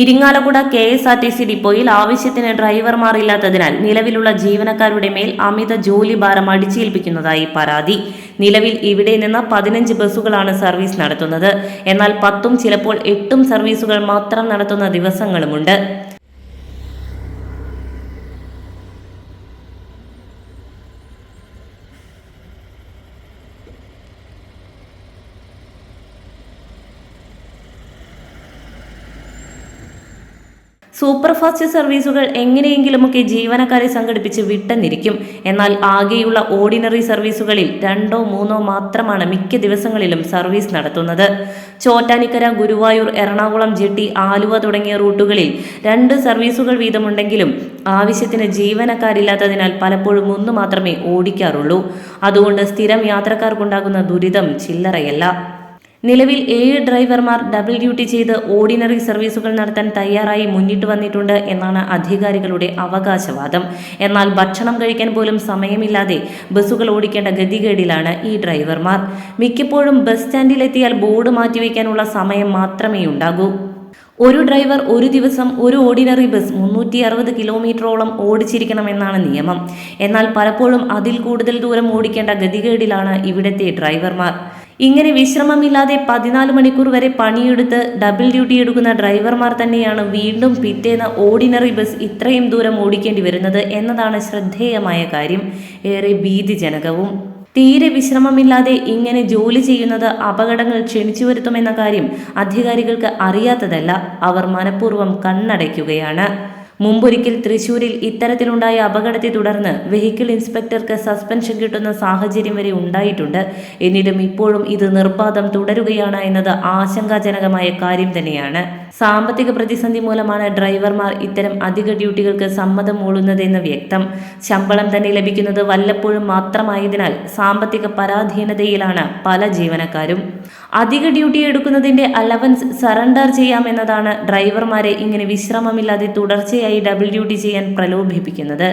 Irinjalakuda K S R T C ഡിപ്പോയിൽ ആവശ്യത്തിന് ഡ്രൈവർമാർ ഇല്ലാത്തതിനാൽ നിലവിലുള്ള ജീവനക്കാരുടെ മേൽ അമിത ജോലി ഭാരം അടിച്ചേൽപ്പിക്കുന്നതായി പരാതി. നിലവിൽ ഇവിടെ നിന്ന് പതിനഞ്ച് ബസ്സുകളാണ് സർവീസ് നടത്തുന്നത്. എന്നാൽ പത്തും ചിലപ്പോൾ എട്ടും സർവീസുകൾ മാത്രം നടത്തുന്ന ദിവസങ്ങളുമുണ്ട്. സൂപ്പർഫാസ്റ്റ് സർവീസുകൾ എങ്ങനെയെങ്കിലുമൊക്കെ ജീവനക്കാരെ സംഘടിപ്പിച്ച് വിട്ടെന്നിരിക്കും. എന്നാൽ ആകെയുള്ള ഓർഡിനറി സർവീസുകളിൽ രണ്ടോ മൂന്നോ മാത്രമാണ് മിക്ക ദിവസങ്ങളിലും സർവീസ് നടത്തുന്നത്. ചോറ്റാനിക്കര ഗുരുവായൂർ എറണാകുളം ജെട്ടി ആലുവ തുടങ്ങിയ റൂട്ടുകളിൽ രണ്ട് സർവീസുകൾ വീതമുണ്ടെങ്കിലും ആവശ്യത്തിന് ജീവനക്കാരില്ലാത്തതിനാൽ പലപ്പോഴും ഒന്ന് മാത്രമേ ഓടിക്കാറുള്ളൂ. അതുകൊണ്ട് സ്ഥിരം യാത്രക്കാർക്കുണ്ടാകുന്ന ദുരിതം ചില്ലറയല്ല. നിലവിൽ ഏഴ് ഡ്രൈവർമാർ ഡബിൾ ഡ്യൂട്ടി ചെയ്ത് ഓർഡിനറി സർവീസുകൾ നടത്താൻ തയ്യാറായി മുന്നിട്ട് വന്നിട്ടുണ്ട് എന്നാണ് അധികാരികളുടെ അവകാശവാദം. എന്നാൽ ഭക്ഷണം കഴിക്കാൻ പോലും സമയമില്ലാതെ ബസ്സുകൾ ഓടിക്കേണ്ട ഗതികേടിലാണ് ഈ ഡ്രൈവർമാർ. മിക്കപ്പോഴും ബസ് സ്റ്റാൻഡിലെത്തിയാൽ ബോർഡ് മാറ്റിവെക്കാനുള്ള സമയം മാത്രമേ ഉണ്ടാകൂ. ഒരു ഡ്രൈവർ ഒരു ദിവസം ഒരു ഓർഡിനറി ബസ് മുന്നൂറ്റി അറുപത് കിലോമീറ്ററോളം ഓടിച്ചിരിക്കണമെന്നാണ് നിയമം. എന്നാൽ പലപ്പോഴും അതിൽ കൂടുതൽ ദൂരം ഓടിക്കേണ്ട ഗതികേടിലാണ് ഇവിടുത്തെ ഡ്രൈവർമാർ. ഇങ്ങനെ വിശ്രമമില്ലാതെ പതിനാല് മണിക്കൂർ വരെ പണിയെടുത്ത് ഡബിൾ ഡ്യൂട്ടി എടുക്കുന്ന ഡ്രൈവർമാർ തന്നെയാണ് വീണ്ടും പിറ്റേന്ന് ഓർഡിനറി ബസ് ഇത്രയും ദൂരം ഓടിക്കേണ്ടി വരുന്നത് എന്നതാണ് ശ്രദ്ധേയമായ കാര്യം. ഏറെ ഭീതിജനകവും. തീരെ വിശ്രമമില്ലാതെ ഇങ്ങനെ ജോലി ചെയ്യുന്നത് അപകടങ്ങൾ ക്ഷണിച്ചു വരുത്തുമെന്ന കാര്യം അധികാരികൾക്ക് അറിയാത്തതല്ല. അവർ മനഃപൂർവം കണ്ണടയ്ക്കുകയാണ്. മുമ്പൊരിക്കൽ തൃശൂരിൽ ഇത്തരത്തിലുണ്ടായ അപകടത്തെ തുടർന്ന് വെഹിക്കിൾ ഇൻസ്പെക്ടർക്ക് സസ്പെൻഷൻ കിട്ടുന്ന സാഹചര്യം വരെ ഉണ്ടായിട്ടുണ്ട്. എന്നിട്ടും ഇപ്പോഴും ഇത് നിർബാധം തുടരുകയാണ് എന്നത് ആശങ്കാജനകമായ കാര്യം തന്നെയാണ്. സാമ്പത്തിക പ്രതിസന്ധി മൂലമാണ് ഡ്രൈവർമാർ ഇത്തരം അധിക ഡ്യൂട്ടികൾക്ക് സമ്മതം മൂളുന്നതെന്ന് വ്യക്തം. ശമ്പളം തന്നെ ലഭിക്കുന്നത് വല്ലപ്പോഴും മാത്രമായതിനാൽ സാമ്പത്തിക പരാധീനതയിലാണ് പല ജീവനക്കാരും. അധിക ഡ്യൂട്ടി എടുക്കുന്നതിന്റെ അലവൻസ് സറണ്ടർ ചെയ്യാമെന്നതാണ് ഡ്രൈവർമാരെ ഇങ്ങനെ വിശ്രമമില്ലാതെ തുടർച്ചയായി ഡബിൾ ഡ്യൂട്ടി ചെയ്യാൻ പ്രലോഭിപ്പിക്കുന്നത്.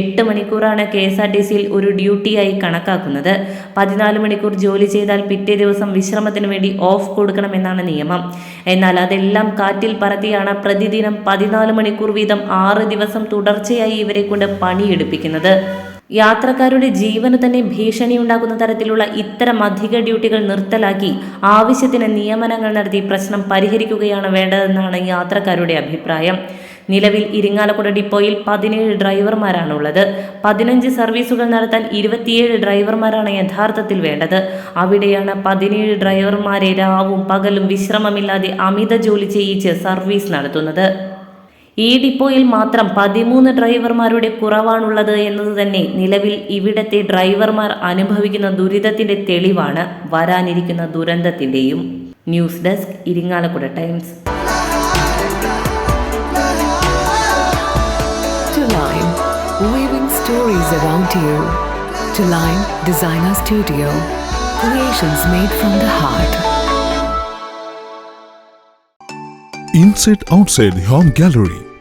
എട്ട് മണിക്കൂറാണ് കെ എസ് ആർ ടി സിയിൽ ഒരു ഡ്യൂട്ടിയായി കണക്കാക്കുന്നത്. പതിനാല് മണിക്കൂർ ജോലി ചെയ്താൽ പിറ്റേ ദിവസം വിശ്രമത്തിന് വേണ്ടി ഓഫ് കൊടുക്കണമെന്നാണ് നിയമം. എന്നാൽ അതെല്ലാം കാറ്റിൽ പറത്തിയാണ് പ്രതിദിനം പതിനാല് മണിക്കൂർ വീതം ആറ് ദിവസം തുടർച്ചയായി ഇവരെ കൊണ്ട് പണിയെടുപ്പിക്കുന്നത്. യാത്രക്കാരുടെ ജീവന് തന്നെ ഭീഷണിയുണ്ടാക്കുന്ന തരത്തിലുള്ള ഇത്തരം അധിക ഡ്യൂട്ടികൾ നിർത്തലാക്കി ആവശ്യത്തിന് നിയമനങ്ങൾ നടത്തി പ്രശ്നം പരിഹരിക്കുകയാണ് വേണ്ടതെന്നാണ് യാത്രക്കാരുടെ അഭിപ്രായം. നിലവിൽ ഇരിങ്ങാലക്കുട ഡിപ്പോയിൽ പതിനേഴ് ഡ്രൈവർമാരാണുള്ളത്. പതിനഞ്ച് സർവീസുകൾ നടത്താൻ ഇരുപത്തിയേഴ് ഡ്രൈവർമാരാണ് യഥാർത്ഥത്തിൽ വേണ്ടത്. അവിടെയാണ് പതിനേഴ് ഡ്രൈവർമാരെ രാവും പകലും വിശ്രമമില്ലാതെ അമിത ജോലി ചെയ്യിച്ച് സർവീസ് നടത്തുന്നത്. ഈ ഡിപ്പോയിൽ മാത്രം പതിമൂന്ന് ഡ്രൈവർമാരുടെ കുറവാണുള്ളത് എന്നത് തന്നെ നിലവിൽ ഇവിടത്തെ ഡ്രൈവർമാർ അനുഭവിക്കുന്ന ദുരിതത്തിന്റെ തെളിവാണ് വരാനിരിക്കുന്ന ദുരന്തത്തിന്റെയും news desk Irinjalakuda times weaving stories around you. To Lime Designer Studio, creations made from the heart. Inside Outside Home gallery